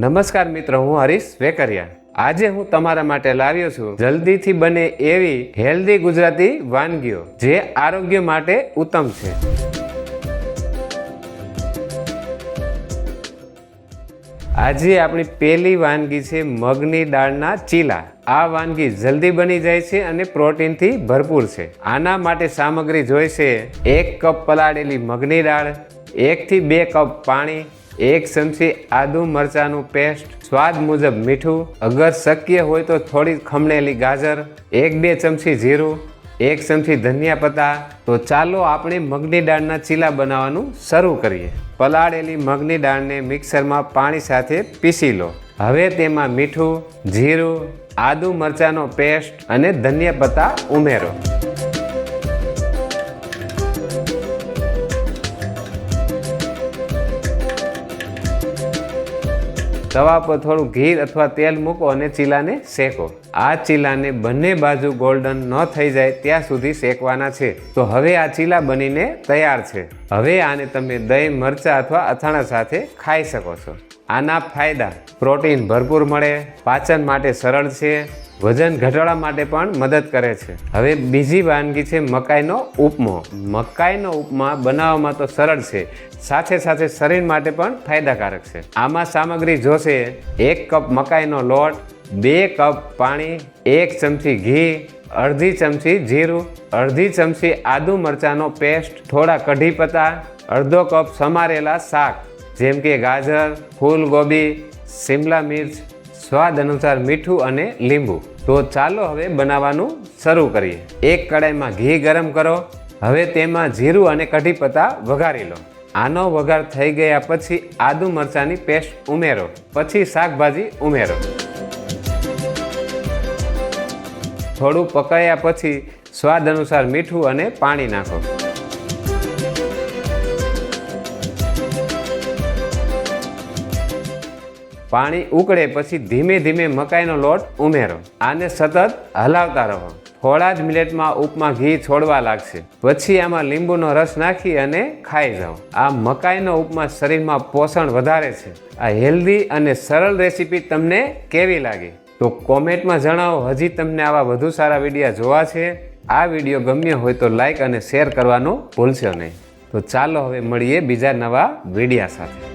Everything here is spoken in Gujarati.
નમસ્કાર મિત્રો, હું હરીશ વેકરિયા. આજે હું તમારા માટે લાવ્યો છું જલ્દીથી બને એવી હેલ્ધી ગુજરાતી વાનગીઓ જે આરોગ્ય માટે ઉત્તમ છે. આજે આપણી પહેલી વાનગી છે મગની દાળના ચીલા. આ વાનગી જલ્દી બની જાય છે અને પ્રોટીનથી ભરપૂર છે. આના માટે સામગ્રી જોઈશે એક કપ પલાળેલી મગની દાળ એકથી બે કપ પાણી, એક ચમચી આદુ મરચાંનું પેસ્ટ, સ્વાદ મુજબ મીઠું, અગર શક્ય હોય તો થોડી ખમણેલી ગાજર, એક બે ચમચી જીરું, એક ચમચી ધનિયા પત્તા. તો ચાલો આપણે મગની દાળના ચીલા બનાવવાનું શરૂ કરીએ. પલાળેલી મગની દાળને મિક્સરમાં પાણી સાથે પીસી લો. હવે તેમાં મીઠું, જીરું, આદુ મરચાંનો પેસ્ટ અને ધનિયા પત્તા ઉમેરો. તવા પર થોડું ઘી અથવા તેલ મૂકો અને ચીલાને શેકો. આ ચીલાને બંને બાજુ ગોલ્ડન ન થઈ જાય ત્યાં સુધી શેકવાના છે. તો હવે આ ચીલા બનીને તૈયાર છે. હવે આને તમે દહીં, મરચાં અથવા અથાણા સાથે ખાઈ શકો છો. આના ફાયદા. પ્રોટીન ભરપૂર મળે, પાચન માટે સરળ છે, વજન ઘટાડવા માટે પણ મદદ કરે છે. હવે બીજી વાનગી છે મકાઈનો ઉપમો. મકાઈનો ઉપમા બનાવવામાં તો સરળ છે, સાથે સાથે શરીર માટે પણ ફાયદાકારક છે. આમાં સામગ્રી જોશે, એક કપ મકાઈનો લોટ, બે કપ પાણી, એક ચમચી ઘી, અડધી ચમચી જીરું, અડધી ચમચી આદુ મરચાંનો પેસ્ટ, થોડા કઢી પત્તા, અડધો કપ સમારેલા શાક. જેમ કે ગાજર, ફૂલગોબી, શિમલા મિર્ચ, સ્વાદ અનુસાર મીઠું અને લીંબુ. તો ચાલો હવે બનાવવાનું શરૂ કરીએ. એક કડાઈમાં ઘી ગરમ કરો. હવે તેમાં જીરું અને કઢી પત્તા વઘારી લો. આનો વઘાર થઈ ગયા પછી આદુ મરચાંની પેસ્ટ ઉમેરો. પછી શાકભાજી ઉમેરો. થોડું પકાયા પછી સ્વાદ અનુસાર મીઠું અને પાણી નાખો. પાણી ઉકળે પછી ધીમે ધીમે મકાઈનો લોટ ઉમેરો. આને સતત હલાવતા રહો. થોડા જ મિનિટમાં ઉપમા ઘી છોડવા લાગશે. પછી આમાં લીંબુનો રસ નાખી અને ખાઈ જાઓ. આ મકાઈનો ઉપમા શરીરમાં પોષણ વધારે છે. આ હેલ્ધી અને સરળ રેસીપી તમને કેવી લાગી? તો કોમેન્ટમાં જણાવો. હજી તમને આવા વધુ સારા વિડીયા જોવા છે. આ વીડિયો ગમ્યો હોય તો લાઈક અને શેર કરવાનું ભૂલશો નહીં. તો ચાલો હવે મળીએ બીજા નવા વિડીયા સાથે.